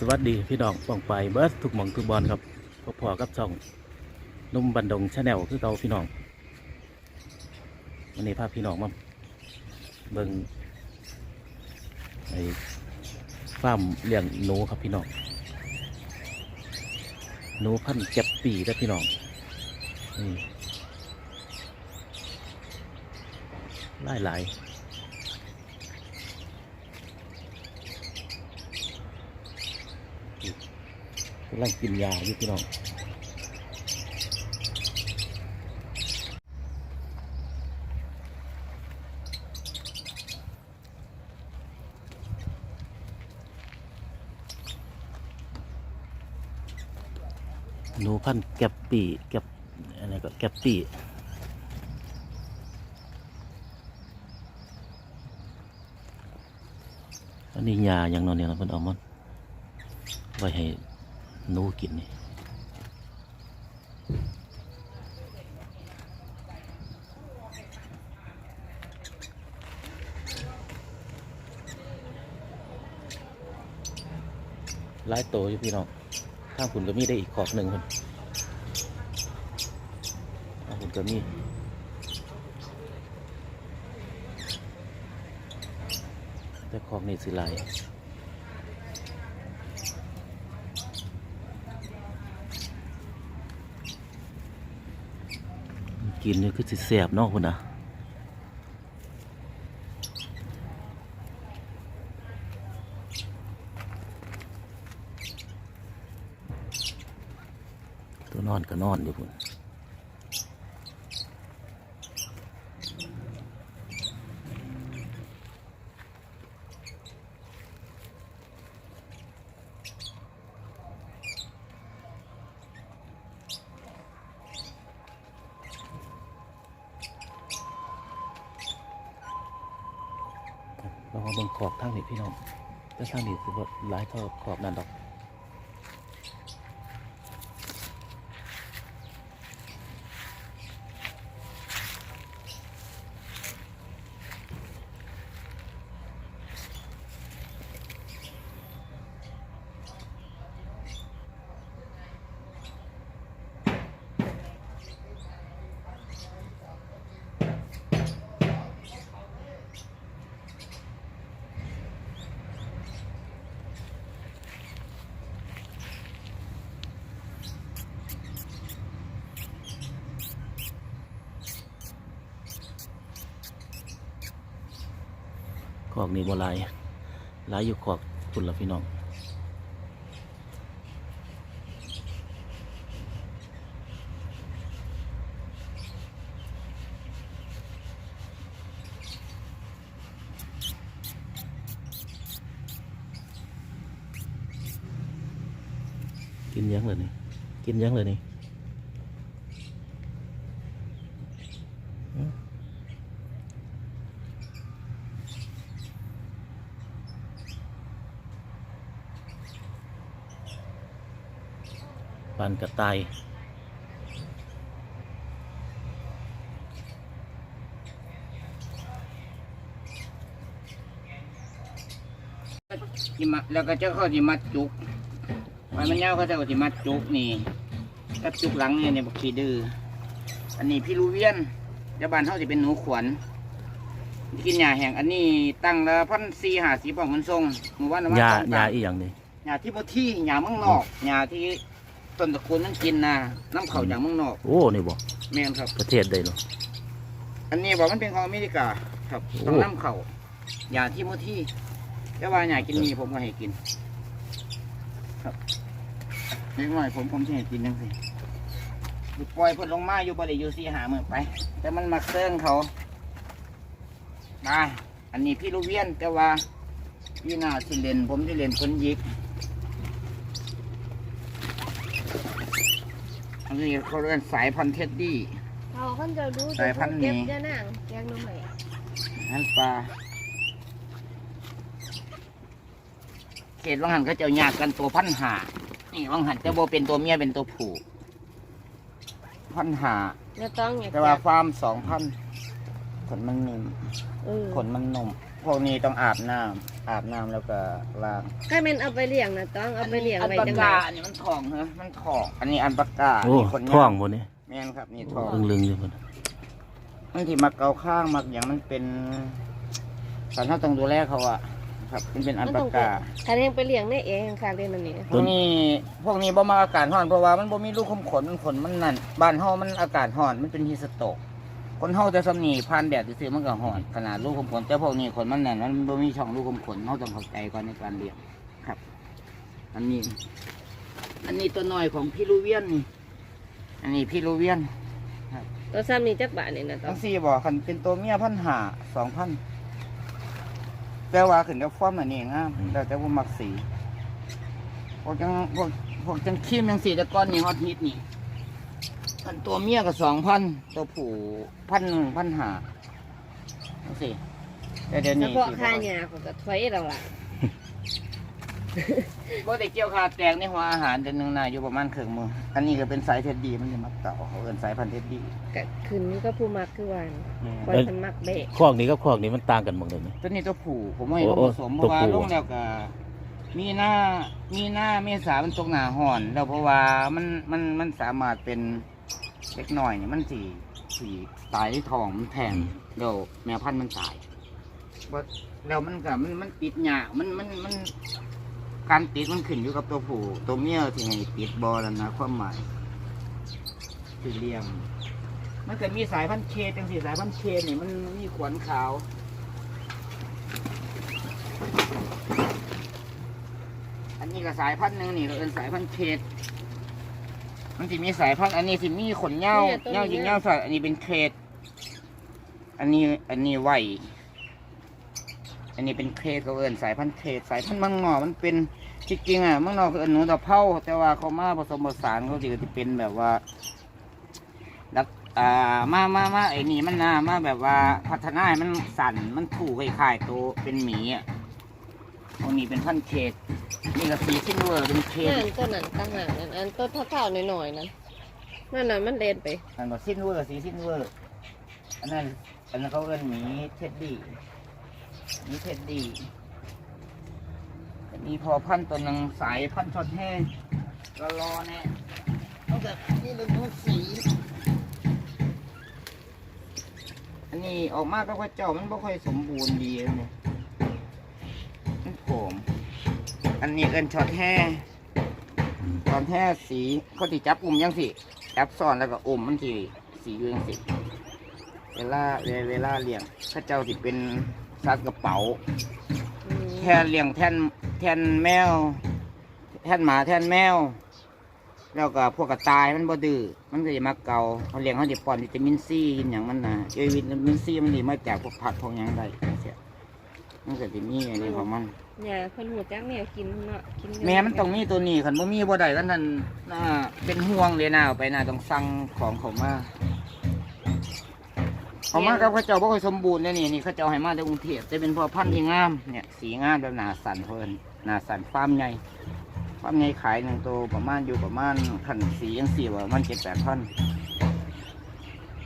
สวัสดีพี่น้องป้องไปเบิร์ดทุกหมองทุกบอลครับพอพอกับช่องนุ่มบันดงชาแนลคือเก่าพี่น้องวันนี้พาพี่น้องมาเบิ่งไอ้ฟาร์มเลี้ยงหนูครับพี่น้องหนูพันเก็บปีได้พี่น้องนี่หลายหลายำลังกินยาอยู่พี่น้องหนูพันแกบปีแกบอะไรก็แกบปีอันนี้ยาอย่างนอนเนี่ยนะเพิ่นเอามันไว้ให้ หนูกินนี่หลายโตอยู่พี่น้องข้างคุณก็มีได้อีกขอบหนึ่งคนข้างคุณก็มีแต่ขอบนี่สิหลาย กินนี่คือสิแสบเนอกคุณนะตัวนอนก็นอนอยู่คุณ มาเบิ่งขอบทางนี้พี่น้องแต่ทางนี้คือว่าหลายเท่าขอบนั่นดอก อกนี่บ่หลายหลายอยู่ขอกคุณละพี่น้องกินยังเลยนี่กินยังเลยนี่ ปานกระต่ายสิมาแล้วก็เจ้าเขาสิมัดจุกไว้มันยาวเขาเจ้าก็สิมัดจุกนี่กับจุกหลังเนี่ยเนี่ยบักขี้ดื้ออันนี้พี่ลูเวียนเจ้าบ้านเขาสิเป็นหนูขวัญกินหญ้าแห้งอันนี้ตั้งละพันสี่ห้าสิบของมันทรงหมู่บ้านละยาสองยาตันอีหยังนี่หญ้าที่บ่ที่หญ้าเมืองนอกหญ้าที่ ต้นตระกูลนั้นกินนะน้ำเขาจากเมืองนอกโอ้นี่บ่แม่นครับ ประเทศใดเนาะ อันนี้บอกมันเป็นของอเมริกา ครับโอ้ ต้องน้ำเขายาที่มุที่แต่ว่าอยากกินนี่ผมก็ให้กิน ครับเล็กน้อยผมผมจะให้กินจังสิปล่อยเพิ่นลงมาอยู่บ่ได้อยู่สี่หามือไป แต่มันมักเซิงเขามาอันนี้พี่ลูเวียนแต่ว่าพี่นาสิเลนผมสิเลนเพิ่นยิก นนี้เขาเรียกสายพันธุ์เท็ดดี้ เขาเพิ่นจะรู้สายพันธุ์นี้เก็บยานางแกงหน้ำใหม่นั่นปลาเขตวังหันเขาเจะยากกันตัวพันหานี่วังหันจะโบเป็นตัวเมียเป็นตัวผู้พันหาแล้วต้องอยากแต่ว่าฟาร์มสองพันขนมันนิ่มเออขนมันนม พวกนี้ต้องอาบน้ำอาบน้ำแล้วก็ล้าง ถ้าแม่นเอาไปเลี้ยงนะต้องเอาไปเลี้ยงอันไว้ปากจังไดกาอันนี้มันทองเหรอมันทอง อันนี้อันปากกาโอ้นี่คนท่องยาวบนนี้แม่นครับนี่ทองลึงลึงๆอยู่บนบางทีมักเกาข้างมักอย่างมันเป็นสารเท่าต้องดูแลเขาอะครับ มันเป็นอันปากกา ถ้าเลี้ยงไปเลี้ยงได้เองค่ะเล่นอันนี้พวกนี้พวกนี้บ่มาอากาศร้อนเพราะว่ามันบ่มีลูกคมขนมันขนมันนั่นบ้านเฮามันอากาศร้อนมันเป็นฮีสโตก คนเฮาจะสำนีผ่านแดดซื่อๆมันก็ร้อนขนาดลูกคมขนแต่พวกนี้ขนมันนั่นมันบ่มีช่องลูกคมขนเฮาต้องเข้าใจก่อนในการเลี้ยงครับ อันนี้ อันนี้ตัวน้อยของพี่ลูเวียนนี่อันนี้พี่ลูเวียนตัวซ้ำนี่จักบาทนี่นะต้อทั้งงสี่บอกคันเป็นตัวเมียพันหาสองพันแต่ว่าขึ้นกับความอันนี้งามแต่จะว่ามักสีพวกจังพวกพวกจังขี้มจังสีแต่ก้อนนี่ฮอตฮิตนี่ คันตัวเมียก็สองพันตัวผู้พันหนึ่งพันหาจังสี่แต่เดี๋ยวเฉนี้พาะค่าหญ้าเขาก็ถอยเราล่ะบ่ได้เกี่ยวขาดแตกในหัวอาหารเดือนหนึ่งน่ะอยู่ประมาณครึ่งมือ อันนี้ก็เป็นสายเท็ดดีมันจะมักเต่าเขาเอินสายพันธุ์เท็ดดีก็ขึ้นอยู่กับผู้มักคือว่าปล่อยเพิ่นมักเบะคอกนี้กับคอกนี้มันต่างกันหมดเลยไหม ตัวนี้ตัวผู้ผมไม่ให้โอ้ผสมเพตัวราะว่าผู้ ลงแล้วก็มีหน้ามีหน้าเมษามันตกหนาห่อน แล้วเพราะว่ามันมันมันสามารถเป็น เล็กน้อยเนี่ยมันสีสีตายที่ท้องมันแทงเดี๋ยวแมวพันธุ์มันตายบ่แล้วมันก็มันมันติดหยามันมันมัน การติดมันขึ้นอยู่กับตัวผู้ตัวเมียที่ให้ติดบอแล้วนะความหมายคือเลี้ยงมันเกิดมีสายพันธุ์เคจังสีสายพันธุ์เคนี่มันมีขวนขาวอันนี้ก็สายพันธุ์หนึ่งนี่ก็เป็นสายพันธุ์เคด มันสิมีสายพันธุ์อันนี้สิมีขนเงาเงายิงเงาสัตว์อันนี้เป็นเคดอันนี้อันนี้ไหวอันนี้เป็นเคดก็เอินสายพันธุ์เคดสายพันธุ์มังงอมันเป็นจริงๆอะมังงอคือเอินหนูตะเภาแต่ว่าเขามาผสมผสานเขาสิก็จะเป็นแบบว่าดักอ่ามามามาไอ้นี่มันนะมาแบบว่าพัฒนาให้มันสั่นมันถูคล้ายๆตัวเป็นหมีอะ พวกนี้เป็นพันธุ์เคดนี่ก็สีซินเวอร์เป็นเคสนั่นตัวนั้นต่างหากนั่นอันตัวเท่าๆหน่อยๆนั่นนั่นน่ะมันเด่นไปอันก็ซินเวอร์สีซินเวอร์อันนั้นอันนั้นเขาเอิ้นหมีเท็ดดี้หมีเท็ดดี้อันนี้พอพันธุ์ตัวหนึงสายพันธุ์ช็อตแห้งรอรอๆแน่เอาแต่นี่เป็นพวกสีอันนี้ออกมาก็ว่าเจ้ามันไม่ค่อยสมบูรณ์ดีเลย อันนี้เอินช็อตแห้งตอนแท้สีเขาที่จับอุ้มยังสิจับซ่อนแล้วก็อุ้มมันสีสีอยู่ยังสิเวลาเวลาเลี้ยงข้าเจ้าสิเป็นสัตกระเป๋า แทนเลี้ยงแทนแทนแมว แทนหมาแทนแมว แล้วก็พวกกระต่ายมันบ่ดื้อมันก็จะมาเกาเขาเลี้ยงเขาจะป้อนวิตามินซีกินอย่างมันนะเอวิตามินซีมันดีมาจากพวกผักพวกหยังได้เสียมันก็จะมีอะไรของมัน หญ้าเพิ่นหูจักแนวกินเนาะกินแม่มันต้องมีตัวนี้คันบ่มีบ่ได้กันนั่นน่าเป็นห่วงเลยนะเอาไปน่าต้องสั่งของเขามาเขามากับเขาเจ้าบ่ค่อยสมบูรณ์เนี่ยนี่นี่เขาเจ้าให้มาจากกรุงเทพจะเป็นพ่อพันธุ์ที่งามเนี่ยสีงามแบบหนาสันเพิ่นหนาสันฟาร์มใหญ่ฟาร์มใหญ่ขายหนึ่งตัวประมาณอยู่ประมาณขันสียังสี่ว่ามันเจ็ดแปดพัน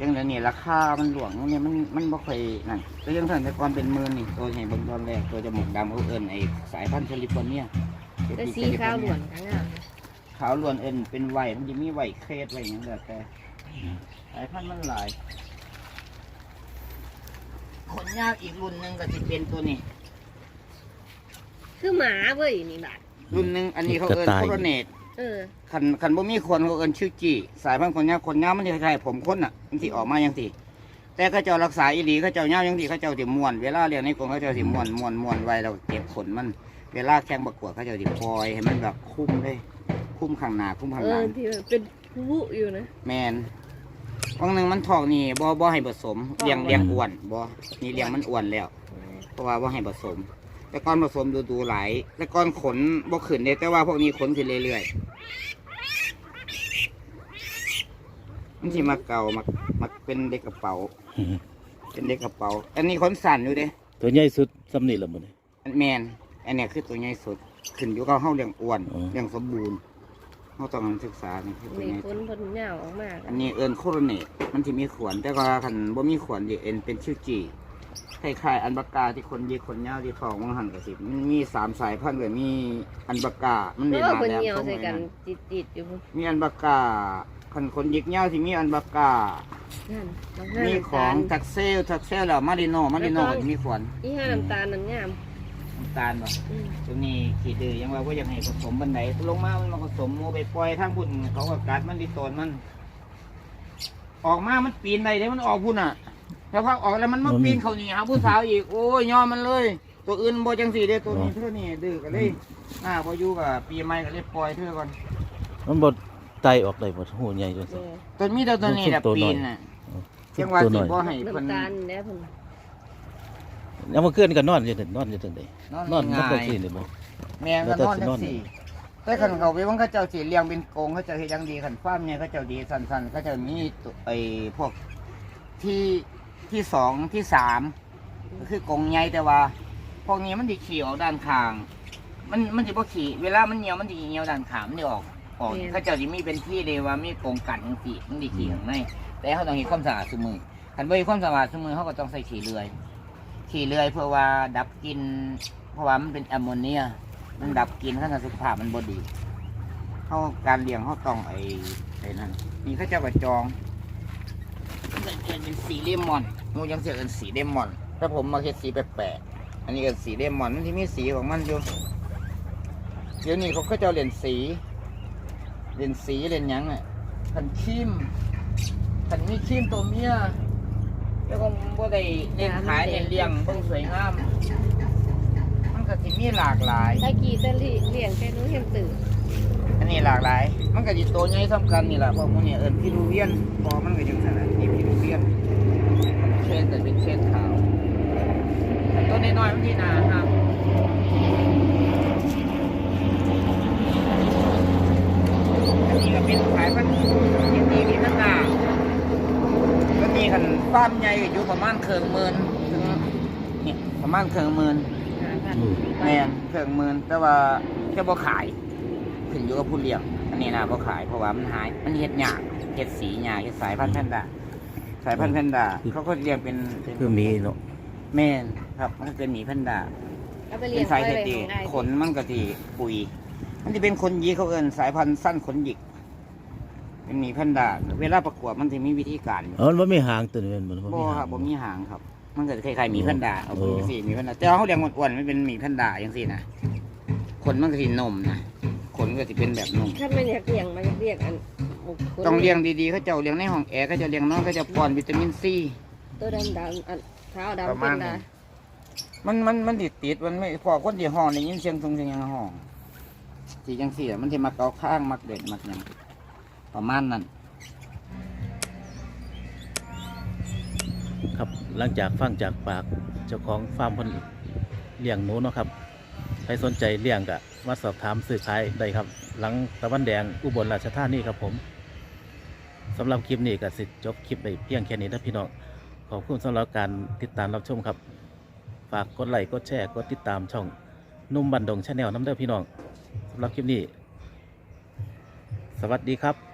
ยังเดี๋ยวนี้ราคา มันหลวงเนี่ยมันมันบ่ค่อยนั่นก็ยังเท่าแต่ก่อนเป็นหมื่นนี่ตัวใหญ่เบิ่งตอนแรกตัวจมูกดำเขาเอิ้นไอ้สายพันธุ์แคลิฟอร์เนียแต่สีขาวล้วนทั้งนั้นขาวล้วนเอ็นเป็นไหวมันจะมีไหวเครดไหวอย่างเงี้ยแต่สายพันธุ์มันหลายขนยาวอีกรุ่นหนึ่งก็จะเป็นตัวนี้ คือหมาเว้ยนี่บาดรุ่นหนึ่งอันนี้เขาเอิ้นกระต่ายโคโรเนตเออ ขันขันบ่มีคนเขาเอิ้นชื่อจีสายพันธุ์ขนยาวขนยาวมันจะคล้ายๆผมคนอะมันสิออกมาอย่างสิแต่เขาเจ้ารักษาอีหลีเขาเจ้ายาวอย่างสิเขาเจ้าสิม้วนเวลาเรียนในกรงเขาเจ้าสิม้วนม้วนม้วนไว้แล้วเก็บขนมัน เวลาแข่งประกวดเขาเจ้าสิปล่อยให้มันแบบคุ้มเลย คุ้มข้างหน้าคุ้มข้างเอหลัองที่มันเป็นผู้อยู่นะ แมนบางหนึ่งมันทองนี่บ่บ่ให้ผสมท้องเลี้ยงบ่เลี้ยงอ้วนบ่นี่เลี้ยงมันอ้วนแล้ว เพราะว่าบ่ให้ผสม แต่ก่อนผสมดูดูหลายแต่ก่อนขนบ่ขึ้นเลยแต่ว่าพวกนี้ขนขึ้นเรื่อย มันสิมาเก่ามามาเป็นเด็กกระเป๋าอืมเป็นเด็กกระเป๋า อันนี้ขนสั่นอยู่เด้ตัวใหญ่สุดสำนี่ละหมดเลยอันแมนอันเนี้ยคือตัวใหญ่สุดขึ้นอยู่กับเฮาเลี้ยงอ้วนอ๋อ เลี้ยงสมบูรณ์เฮาต้องศึกษานี่คือตัวนี่ใหญ่คนเพิ่นยาวออกมาอันนี้เอินโคโรเนตมันที่มีขวนแต่ก็คันบ่มีขวนอยู่เอ็นเป็นชื่อจีคล้ายๆอันบากาที่คนยีคนยาวที่ทองมังหันกระสิบมันมีสามสายพันธุ์เลยมีอันบากามันเอมีอหนาเพิ่นแหลมเหี่ยวตรงใส่ไหนกันนั่นจิตๆอยู่พุ่นมีอันบากา คันคนยิกยาวที่มีอันบากานั่นบางห้ามีน้ำขอตางลทักเซลทักเซลแล้วมาริโนมาริโนก็ มีขวานอีห้าน้ำตาลนั่นงามน้ำตาลบ่อืมตรงนี้ขีดดื้อยังว่าว่ายังให้ผสมบันไดลงมามันมาผสมโมไปปล่อยทางพุ่นเขาก็กัดมันดิโตนมัน ออกมามันปีนได้เด้มันออกพุ่นอะ แล้วพักออกแล้วมันมาปีนเขานี่หาผู้สาวอีกโอ้ยยอมมันเลย ตัวอื่นบ่จังสีเด้ตัวนี้เท่านี้ดื้อก็เลยหน้าพออยู่กับปีใหม่ก็เลยปล่อยเธอก่อนมันบด ไตออกได้หมดหูใหญ่จนสิเออตัวมีแต่ตัวนี้แหละตัวน้ปีอย นน่ะเชียงว่าตัวสิน้อยบ่ให้เพิ่นน้ำตาลแล้วพุ่นแล้วเมื่อคืนก็นอนอยู่ถึงนอนอยู่ถึงใดนอนมันง่าก็ยสินี่บ่ แม่งก็นอนทั้งสี่แต่ขันเขาไปว่าเขาเจ้าสีเลี้ยงเป็นกรงเขาเจ้าเฮ็ดอยังดีขันฟ้าร์มเนี่ยเขาเจ้าดีสันๆเขาเจ้ามีตัวไอ้พวกที่ที่สองที่สามก็คือกรงใหญ่แต่ว่า พวกนี้มันดิขี่ออกด้านข้าง มันมันจะพอขี่เวลามันเหนียวมันดิเหนียวด้านข้างมันดิออก ออกเขาเจ้าจะมีเป็นที่เลยว่ามีกรงกันจังซี่มันดิขี่ข้างในแต่เขาต้องเห็นความสะอาดเสมอขันบ่เฮ็ดความสะอาดเสมอเขาก็ต้องใส่ขี่เลื่อย ขี่เลื่อยเพื่อว่าดับกลินเพราะว่ามันเป็นแอมโมเนียมันดับกลินข้างในสุขภาพมันบดีเขาการเลี้ยงเขาต้องไอ้ไอ้นั่นนี่เขาเจะกระจองมันจะเป็นสีเลมอนมูยังเสียเป็นสีเลมอนแต่ผมมาเฮ็ดสีแปลกๆอันนี้ก็สีเลมอนมันที่มีสีของมันอยู่เดี๋ยวนี้เขาก็จะเอาเล่นสี เล่นสีเล่นหยังอะคันครีมคันมีครีมตัวเมียแล้วก็บ่ได้เล่นขายเล่นเลี้ยงเบิ่งสวยงาม มันก็สิมีหลากหลายถ้ากี่ตะลิเลี้ยงแค่นู้นเห็นตื่นอันนี้หลากหลาย มันก็สิโตใหญ่ซ้ำกันนี่แหละพวกมันเนี่ยเอิ้นพิรูเวียนพอมันก็จังซั่นน่ะนี่พิรูเวียนเชนแต่เป็นเชนขาวแต่ตัวน้อยๆมันที่นาครับอันนี้ก็เป็นสายพันธุ์ที่มีมีพัฒนาแล้วมี ขันฟาร์มใหญ่ก็อยู่ประมาณเครื่องหมื่นถึงนี่ประมาณเครื่องหมื่นหาพันอืมแม่นเครื่องหมื่นแต่ว่าแค่บ่ขาย ขึ้นอยู่กับผู้เลี้ยงอันนี้นะบ่ขายเพราะว่ามันหาย มันเฮ็ดยากเฮ็ดสียากเฮ็ดสายพันธุ์แพนด้าสายพันธุ์แพนด้าเขาก็เรียกเป็นเป็นคือมีเนาะแม่นครับมันเป็นหมีแพนด้าเอาไปเลี้เป็ยนงสายไว้เทไว้ตีของง่ายขนมันก็ที่ปุยมันจะเป็นขนหยีเขาเอิ้นสายพันธุ์สั้นขนหยิก เป็นหมีแพนด้าเวลาประกวดมันจะมีวิธีการอยู่เออมันบ่มีหางตัวนี้มันบ่บ่มีคหารังบบ่มีหางครับ มันก็จะคล้ายๆหมีแพนด้าเอาโอ้ไปสิหมีแพนด้าแต่ว่าเขาเลี้ยงอ้วนๆมันเป็นหมีแพนด้าอย่างซี่นะขนมันก็สินมนะขนก็สิเป็นแบบนมถ้ามันอยากเลี้ยงมันอยากเลี้ยงอันคนต้องเลี้ยงดีๆเขาเจ้าเลี้ยงในห้องแอร์เขาเจะเลี้ยงน้องเขาเจะป้อนวิตามินซี ตัวดำดำๆอันขาวประดำมาเป็ณนนั้ดานมันมันมันติดติดมันไม่พอคนที่ห้องได้ยินเสียงทรงเสียงหยังห้องสีจังสี่อะมันที่มาเกาข้างมักเด็ดมักหยัง ประมาณนั้น ครับหลังจากฟังจากปากเจ้าของฟาร์มเพิ่นเลี้ยงหนูเนาะครับใครสนใจเลี้ยงก็มาสอบถามซื้อขายได้ครับ หลังตะวันแดงอุบลราชธานีครับผมสำหรับคลิปนี้ก็สิจบคลิปไปเพียงแค่นี้นะพี่น้องขอบคุณสำหรับการติดตามรับชมครับ ฝากกดไลค์กดแชร์กดติดตามช่องนุ่มบันดงชาแนลน้ำเด้อพี่น้องสำหรับคลิปนี้ สวัสดีครับ